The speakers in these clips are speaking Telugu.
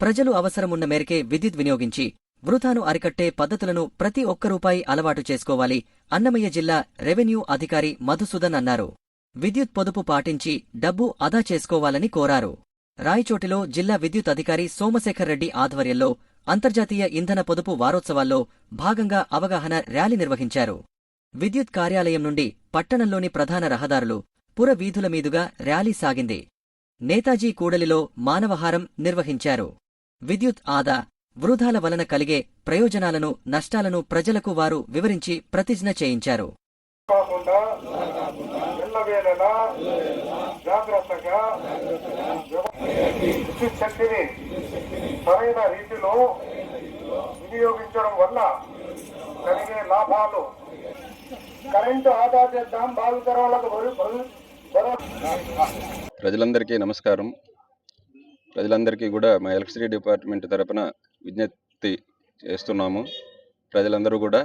ప్రజలు అవసరమున్న మేరకే విద్యుత్ వినియోగించి వృథాను అరికట్టే పద్ధతులను ప్రతి ఒక్క రూపాయి అలవాటు చేసుకోవాలి అన్నమయ్య జిల్లా రెవెన్యూ అధికారి మధుసూదన్ అన్నారు. విద్యుత్ పొదుపు పాటించి డబ్బు ఆదా చేసుకోవాలని కోరారు. రాయచోటిలో జిల్లా విద్యుత్ అధికారి సోమశేఖర్ రెడ్డి ఆధ్వర్యంలో అంతర్జాతీయ ఇంధన పొదుపు వారోత్సవాల్లో భాగంగా అవగాహన ర్యాలీ నిర్వహించారు. విద్యుత్ కార్యాలయం నుండి పట్టణంలోని ప్రధాన రహదారులు పుర వీధుల మీదుగా ర్యాలీ సాగింది. నేతాజీ కూడలిలో మానవహారం నిర్వహించారు. విద్యుత్ ఆదా వృధాల వలన కలిగే ప్రయోజనాలను నష్టాలను ప్రజలకు వారు వివరించి ప్రతిజ్ఞ చేయించారు. జాగ్రత్తగా విద్యుత్ శక్తిని సరైన రీతిలో వినియోగించడం వల్ల కలిగే లాభాలు. కరెంటు ఆదా చేద్దాం బరు- ప్రజలందరికీ నమస్కారం. ప్రజలందరికీ కూడా మా ఎలక్ట్రిసిటీ డిపార్ట్మెంట్ తరపున విజ్ఞప్తి చేస్తున్నాము. ప్రజలందరూ కూడా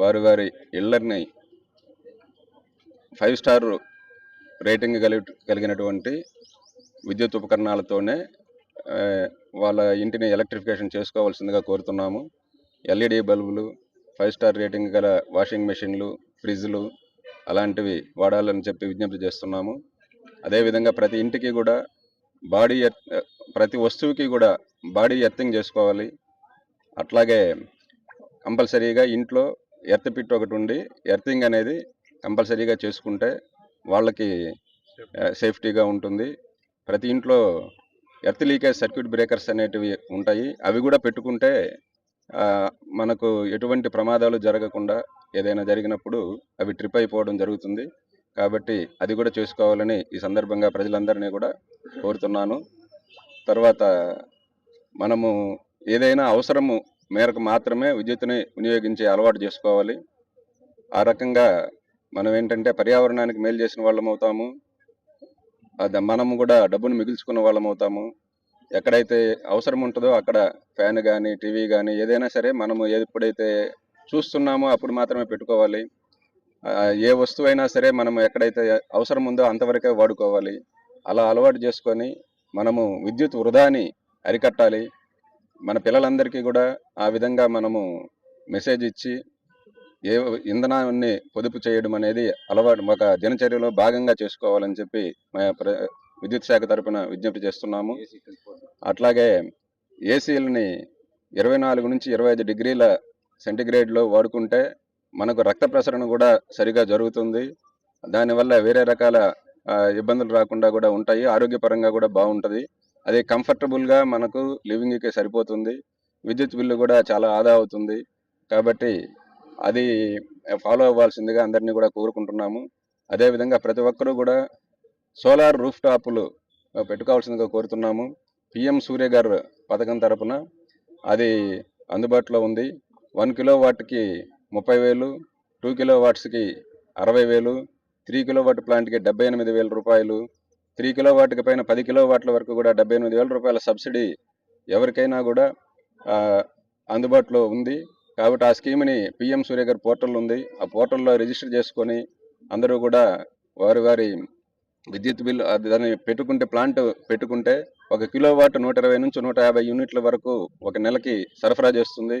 వారి వారి ఇళ్ళని ఫైవ్ స్టార్ రేటింగ్ కలిగి కలిగినటువంటి విద్యుత్ ఉపకరణాలతోనే వాళ్ళ ఇంటిని ఎలక్ట్రిఫికేషన్ చేసుకోవాల్సిందిగా కోరుతున్నాము. ఎల్ఈడి బల్బులు ఫైవ్ స్టార్ రేటింగ్ గల వాషింగ్ మెషిన్లు ఫ్రిడ్జ్లు అలాంటివి వాడాలని చెప్పి విజ్ఞప్తి చేస్తున్నాము. అదేవిధంగా ప్రతి ఇంటికి కూడా బాడీ ఎర్త్ ప్రతి వస్తువుకి కూడా బాడీ ఎర్తింగ్ చేసుకోవాలి. అట్లాగే కంపల్సరీగా ఇంట్లో ఎర్త్ పిట్ ఒకటి ఉండి ఎర్తింగ్ అనేది కంపల్సరీగా చేసుకుంటే వాళ్ళకి సేఫ్టీగా ఉంటుంది. ప్రతి ఇంట్లో ఎర్త్ లీకేజ్ సర్క్యూట్ బ్రేకర్స్ అనేటివి ఉంటాయి. అవి కూడా పెట్టుకుంటే మనకు ఎటువంటి ప్రమాదాలు జరగకుండా ఏదైనా జరిగినప్పుడు అవి ట్రిప్ అయిపోవడం జరుగుతుంది. కాబట్టి అది కూడా చూసుకోవాలని ఈ సందర్భంగా ప్రజలందరినీ కూడా కోరుతున్నాను. తర్వాత మనము ఏదైనా అవసరము మేరకు మాత్రమే విద్యుత్ని వినియోగించే అలవాటు చేసుకోవాలి. ఆ రకంగా మనం ఏంటంటే పర్యావరణానికి మేలు చేసిన వాళ్ళం అవుతాము. అది మనము కూడా డబ్బును మిగిల్చుకున్న వాళ్ళం అవుతాము. ఎక్కడైతే అవసరం ఉంటుందో అక్కడ ఫ్యాన్ కానీ టీవీ కానీ ఏదైనా సరే మనము ఎప్పుడైతే చూస్తున్నామో అప్పుడు మాత్రమే పెట్టుకోవాలి. ఏ వస్తువైనా సరే మనం ఎక్కడైతే అవసరం ఉందో అంతవరకే వాడుకోవాలి. అలా అలవాటు చేసుకొని మనము విద్యుత్ వృధాని అరికట్టాలి. మన పిల్లలందరికీ కూడా ఆ విధంగా మనము మెసేజ్ ఇచ్చి ఏ ఇంధనాన్ని పొదుపు చేయడం అనేది అలవాటు ఒక దినచర్యలో భాగంగా చేసుకోవాలని చెప్పి మా ప్ర- విద్యుత్ శాఖ తరపున విజ్ఞప్తి చేస్తున్నాము. అట్లాగే ఏసీలని ఇరవై నాలుగు నుంచి ఇరవై ఐదు డిగ్రీల సెంటిగ్రేడ్లో వాడుకుంటే మనకు రక్త ప్రసరణ కూడా సరిగా జరుగుతుంది. దానివల్ల వేరే రకాల ఇబ్బందులు రాకుండా కూడా ఉంటాయి. ఆరోగ్యపరంగా కూడా బాగుంటుంది. అది కంఫర్టబుల్గా మనకు లివింగ్కి సరిపోతుంది. విద్యుత్ బిల్లు కూడా చాలా ఆదా అవుతుంది. కాబట్టి అది ఫాలో అవ్వాల్సిందిగా అందరినీ కూడా కోరుకుంటున్నాము. అదేవిధంగా ప్రతి ఒక్కరూ కూడా సోలార్ రూఫ్ టాపులు పెట్టుకోవాల్సిందిగా కోరుతున్నాము. పిఎం సూర్య గారు పథకం తరపున అది అందుబాటులో ఉంది. వన్ కిలో వాట్కి ముప్పై వేలు టూ కిలో వాట్స్కి అరవై వేలు త్రీ కిలో వాట్ ప్లాంట్కి డెబ్బై ఎనిమిది వేల రూపాయలు త్రీ కిలో వాట్కి పైన పది కిలో వాట్ల వరకు కూడా డెబ్బై ఎనిమిది వేల రూపాయల సబ్సిడీ ఎవరికైనా కూడా అందుబాటులో ఉంది. కాబట్టి ఆ స్కీమ్ని పిఎం సూర్య గారి పోర్టల్ ఉంది. ఆ పోర్టల్లో రిజిస్టర్ చేసుకొని అందరూ కూడా వారి వారి విద్యుత్ బిల్లు దాన్ని పెట్టుకుంటే ప్లాంట్ పెట్టుకుంటే ఒక కిలో వాట్ నూట ఇరవై నుంచి నూట యాభై యూనిట్ల వరకు ఒక నెలకి సరఫరా చేస్తుంది.